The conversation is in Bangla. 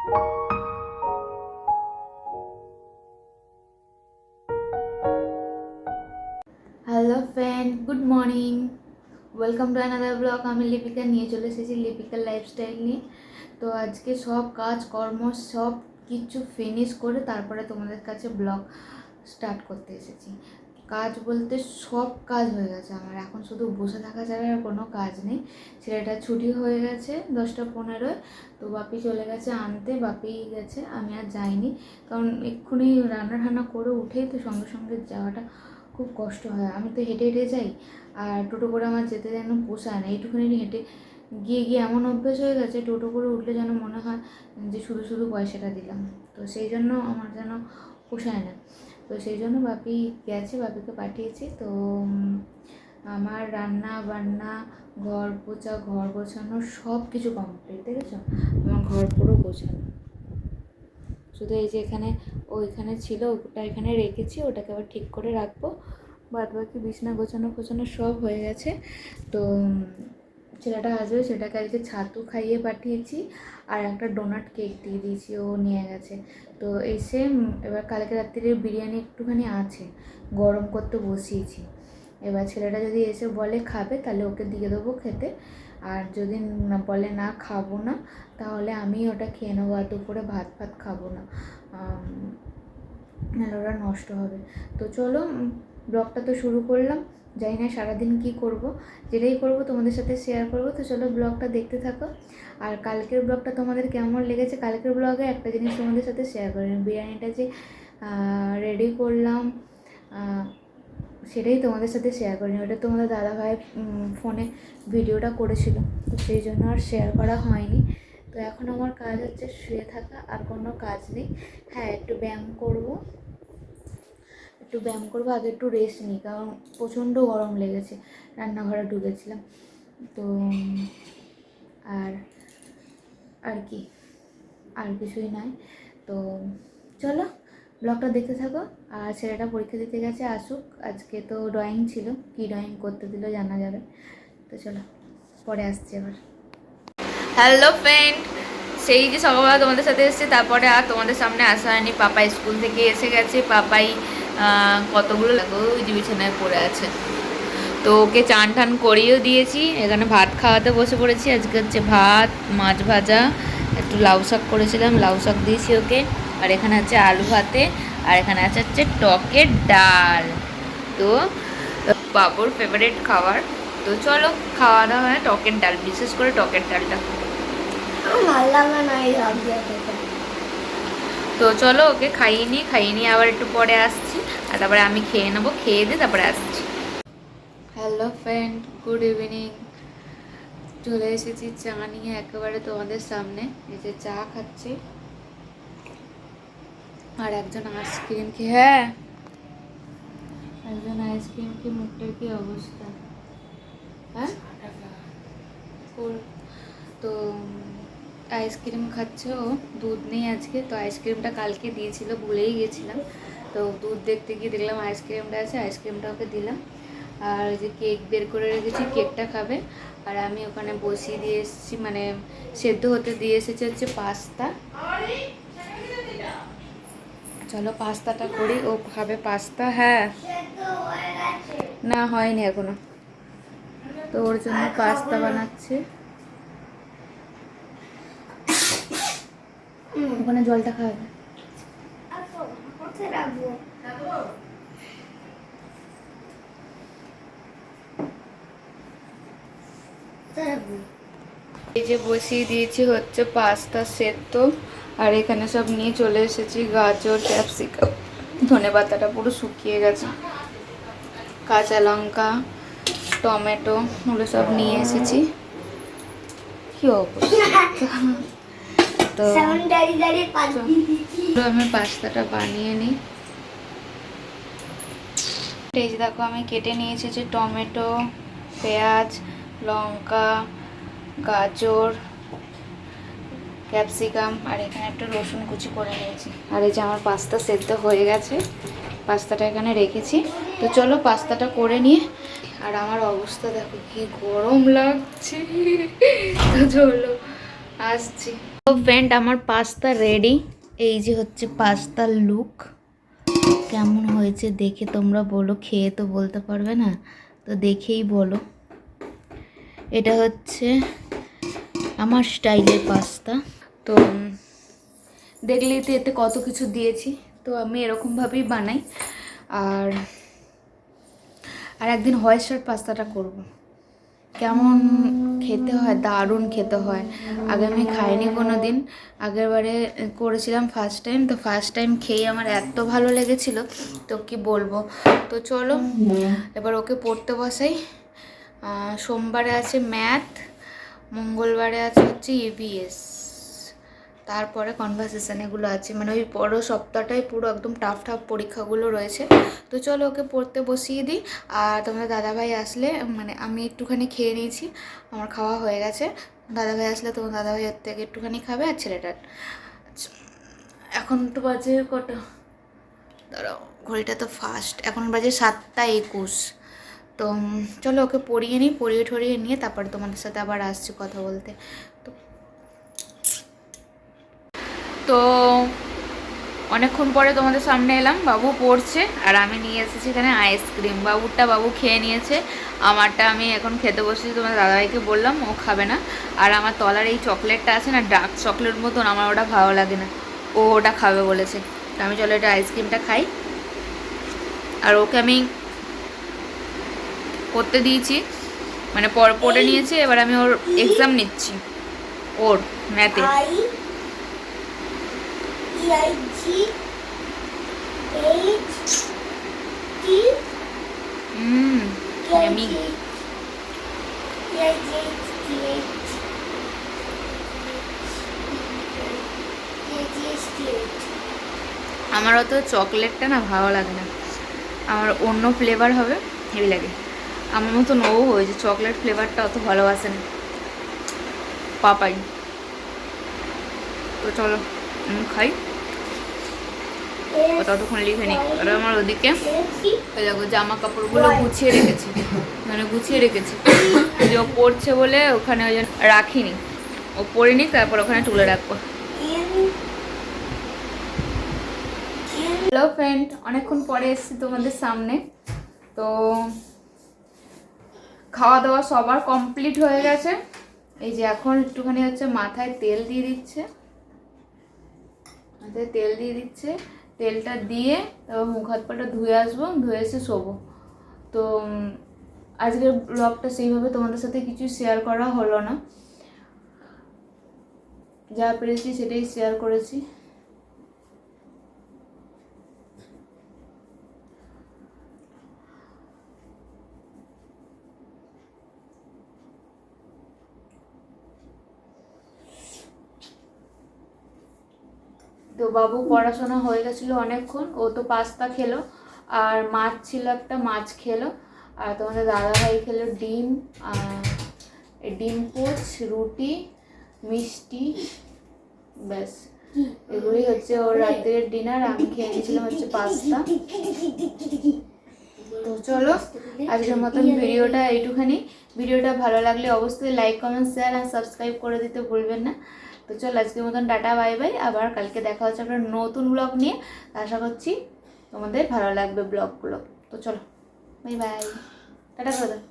Hello friend good morning welcome to another blog আমি লিপিকা নিয়ে চলে এসেছি লিপিকার লাইফস্টাইল নিয়ে। তো আজকে সব কাজ, কর্ম, সব কিছু ফিনিশ করে তারপরে তোমাদের কাছে ব্লগ স্টার্ট করতে এসেছি। কাজ বলতে সব কাজ হয়ে গেছে আমার। এখন শুধু বসে থাকা ছাড়া আর কোনো কাজ নেই। ছেলেটা ছুটি হয়ে গেছে দশটা পনেরোয়। তো বাপি চলে গেছে আনতে, বাপি গেছে, আমি আর যাইনি। কারণ এক্ষুনি রান্না ঠান্না করে উঠেই তো সঙ্গে সঙ্গে যাওয়াটা খুব কষ্ট হয়। আমি তো হেঁটে হেঁটে যাই আর টোটো করে আমার যেতে যেন পোষায় না। এইটুকুনি হেঁটে গিয়ে গিয়ে এমন অভ্যেস হয়ে গেছে টোটো করে উঠলে যেন মনে হয় যে শুধু শুধু পয়সাটা দিলাম। তো সেই জন্য আমার যেন পোষায় না। তো সেই জন্য বাপি গেছে বাপিকে পাঠিয়েছি। তো আমার রান্না, বান্না, ঘর পোছা, ঘর গোছানো সব কিছু কমপ্লিট দেখেছ? আমার ঘর পুরো গোছানো। শুধু এই যে এখানে, ওইখানে ছিল, ওটা এখানে রেখেছি, ওটাকে আবার ঠিক করে রাখব। বাদ বাকি বিছনা গোছানো ফোছানো সব হয়ে গেছে। তো ছেলেটা আসবে সেটাকে আজকে ছাতু খাইয়ে পাঠিয়েছি আর একটা ডোনাট কেক দিয়ে দিয়েছি, ও নিয়ে গেছে। তো এসে এবার কালকে রাত্রিরে বিরিয়ানি একটুখানি আছে, গরম করতে বসিয়েছি। এবার ছেলেটা যদি এসে বলে খাবে, তাহলে ওকে দিয়ে দেবো খেতে। আর যদি বলে না খাব না, তাহলে আমি ওটা খেয়ে নেব আর দুপুরে ভাত ফাত খাব না। ওরা নষ্ট হবে। তো চলো ব্লগটা তো শুরু করলাম। জানি না সারাদিন কী করব, যেটাই করব তোমাদের সাথে শেয়ার করব। তো চলো ব্লগটা দেখতে থাকো। আর কালকের ব্লগটা তোমাদের কেমন লেগেছে? কালকের ব্লগে একটা জিনিস তোমাদের সাথে শেয়ার করি বিরিয়ানিটা যে রেডি করলাম সেটাই তোমাদের সাথে শেয়ার করিনি ওটা তোমাদের দাদাভাই ফোনে ভিডিওটা করেছিল। তো সেই জন্য আর শেয়ার করা হয়নি। তো এখন আমার কাজ হচ্ছে শুয়ে থাকা, আর কোনো কাজ নেই। হ্যাঁ একটু ব্যায়াম করব। একটু ব্যায়াম করব, আগে একটু রেস্ট নিই, কারণ প্রচণ্ড গরম লেগেছে। রান্নাঘরে ঢুকেছিলাম। তো, আর আর কি? আর কিছুই নয় তো, চলো ব্লগটা দেখতে থাকো। আর ছেলেটা পরীক্ষা দিতে গেছে, আসুক। আজকে তো ড্রয়িং ছিল। কী ড্রয়িং করতে দিল জানা যাবে। তো চলো, পরে আসছি আবার। হ্যালো ফ্রেন্ড সেই যে সকালবেলা তোমাদের সাথে এসেছে, তারপরে আর তোমাদের সামনে আসা হয়নি। পাপা স্কুল থেকে এসে গেছে। পাপাই কতগুলো ওই যে বিছানায় পড়ে আছে। তো ওকে চান টান করিয়েও দিয়েছি। এখানে ভাত খাওয়াতে বসে পড়েছি। আজকে হচ্ছে ভাত, মাছ ভাজা, একটু লাউ শাক করেছিলাম। লাউ শাক দিয়েছি ওকে। আর এখানে আছে আলু ভাতে, আর এখানে আছে হচ্ছে টকের ডাল। তো, বাবুর ফেভারিট খাবার। তো চলো, খাওয়া দাওয়া টকের ডাল, বিশেষ করে টকের ডালটা। ভালো লাগে না এই তো চলো ওকে খাইয়ে নিই আবার একটু পরে আসছি। আর তারপরে আমি খেয়ে নেব, খেয়ে দিয়ে তারপরে আসছি। হ্যালো ফ্রেন্ড গুড ইভিনিং চলে এসেছি চা নিয়ে একেবারে তোমাদের সামনে। এই যে চা খাচ্ছি। আর একজন আইসক্রিম খেয়ে হ্যাঁ? একজন আইসক্রিম খেয়ে মুখটার কি অবস্থা? হ্যাঁ? তো আইসক্রিম খাচ্ছে? ও দুধ নেই আজকে তো আইসক্রিমটা কালকে দিয়েছিল ভুলেই গেছিলাম। তো দুধ দেখতে গিয়ে দেখলাম আইসক্রিমটা আছে আইসক্রিমটা ওকে দিলাম। আর ওই যে কেক বের করে রেখেছি কেকটা খাবে। আর আমি ওখানে বসিয়ে দিয়ে এসেছি মানে সেদ্ধ হতে দিয়ে এসেছি হচ্ছে পাস্তা। চলো পাস্তাটা করি ও খাবে পাস্তা হ্যাঁ। না হয়নি এখনও। তো ওর জন্য পাস্তা বানাচ্ছে। ওখানে জলটা রাখব? কোথায় রাখব? এই যে বসিয়ে দিয়েছি হচ্ছে পাস্তা সেদ্ধ আর এখানে সব নিয়ে চলে এসেছি গাজর ক্যাপসিকাম। ধনে পাতাটা পুরো শুকিয়ে গেছে। কাঁচা লঙ্কা টমেটো ওগুলো সব নিয়ে এসেছি। কি অবস্থা? তো আমি পাস্তাটা বানিয়ে নিই। এই যে দেখো আমি কেটে নিয়েছি যে টমেটো পেঁয়াজ লঙ্কা গাজর ক্যাপসিকাম আর এখানে একটা রসুন কুচি করে নিয়েছি। আর এই যে আমার পাস্তা সেদ্ধ হয়ে গেছে পাস্তাটা এখানে রেখেছি। তো চলো পাস্তাটা করে নিয়ে আর আমার অবস্থা দেখো কি গরম লাগছে। তো চলো আসছি। ফ্রেন্ড আমার পাস্তা রেডি এই যে হচ্ছে পাস্তার লুক কেমন হয়েছে দেখে তোমরা বলো, খেয়ে তো বলতে পারবে না, তো দেখেই বলো। এটা হচ্ছে আমার স্টাইলের পাস্তা তো দেখলেই তো এতে কত কিছু দিয়েছি, তো আমি এরকমভাবেই বানাই। আর আর একদিন হয়েসার পাস্তাটা করব। কেমন খেতে হয়, দারুণ খেতে হয়। আগে আমি খাইনি কোনো দিন আগের বারে করেছিলাম ফার্স্ট টাইম তো ফার্স্ট টাইম খেয়ে আমার এত ভালো লেগেছিল, তো কি বলব? তো চলো, এবার ওকে পড়তে বসাই। সোমবারে আছে ম্যাথ মঙ্গলবারে আছে হচ্ছে ইভিএস তারপরে কনভারসেশন এগুলো আছে। মানে ওই বড় সপ্তাহটাই পুরো একদম টাফ টাফ পরীক্ষাগুলো রয়েছে। তো চলো ওকে পড়তে বসিয়ে দিই। আর তোমাদের দাদাভাই আসলে মানে আমি একটুখানি খেয়ে নিয়েছি। আমার খাওয়া হয়ে গেছে। দাদাভাই আসলে তোমার দাদাভাই ওর থেকে একটুখানি খাবে আর ছেলেটার আচ্ছা, এখন তো বাজে কটা? দাঁড়াও ঘড়িটা তো ফাস্ট এখন বাজে সাতটা একুশ। তো চলো ওকে পড়িয়ে নিই পড়িয়ে ঠরিয়ে নিয়ে তারপরে তোমাদের সাথে আবার আসছি কথা বলতে। তো তো অনেকক্ষণ পরে তোমাদের সামনে এলাম বাবু পড়ছে আর আমি নিয়ে এসেছি এখানে আইসক্রিম বাবুরটা বাবু খেয়ে নিয়েছে আমারটা আমি এখন খেতে বসেছি তোমার দাদাভাইকে বললাম ও খাবে না। আর আমার তলার এই চকলেটটা আছে না ডার্ক চকলেট মতন আমার ওটা ভালো লাগে না। ও ওটা খাবে বলেছে। তো আমি চলো এটা আইসক্রিমটা খাই। আর ওকে আমি করতে দিয়েছি মানে পর পড়ে নিয়েছে এবার আমি ওর এক্সাম নিচ্ছি ওর ম্যাথে আমার অত চকলেটটা না ভালো লাগে না। আমার অন্য ফ্লেভার হবে, হেভি লাগে। আমার মতন ও হয়েছে চকলেট ফ্লেভারটা অত ভালোবাসে না। পাপাই। তো চলো খাই। ততক্ষণ লিখে নিই। আর আমার ওদিকে দেখো জামা কাপড়গুলো গুছিয়ে রেখেছি। মানে গুছিয়ে রেখেছি। যে ও পড়ছে বলে ওখানে ওই রাখিনি। ও পড়ে তারপর ওখানে তুলে রাখব। হ্যালো ফ্রেন্ড অনেকক্ষণ পরে এসেছি তোমাদের সামনে। তো খাওয়া দাওয়া সবার কমপ্লিট হয়ে গেছে। এই যে এখন একটুখানি হচ্ছে মাথায় তেল দিয়ে দিচ্ছে। মাথায় তেল দিয়ে দিচ্ছে। তেলটা দিয়ে তারপর মুখ হাত পাটা ধুয়ে আসব, ধুয়ে এসে শোবো। তো আজকের ব্লগটা সেইভাবে তোমাদের সাথে কিছু শেয়ার করা হলো না। যা পেরেছি সেটাই শেয়ার করেছি। তো বাবু পড়াশোনা হয়ে গেছিল অনেকক্ষণ, ও তো পাস্তা খেলো, আর মাছ ছিল একটা, মাছ খেলো, আর তোমাদের দাদাভাই খেলো ডিম ডিম পোচ, রুটি, মিষ্টি, ব্যাস। এগুলি হচ্ছে ওর রাত্রের ডিনার আমি খেয়ে হচ্ছে পাস্তা। তো চলো, আজকের মতন ভিডিওটা এইটুখানি। ভিডিওটা ভালো লাগলে অবশ্যই লাইক কমেন্ট শেয়ার আর সাবস্ক্রাইব করে দিতে ভুলবেন না। তো চলো, আজকের মতন টাটা বাই বাই আবার কালকে দেখা হচ্ছে আপনার নতুন ব্লগ নিয়ে। আশা করছি তোমাদের ভালো লাগবে ব্লগগুলো তো চলো বাই বাই টাটা দাও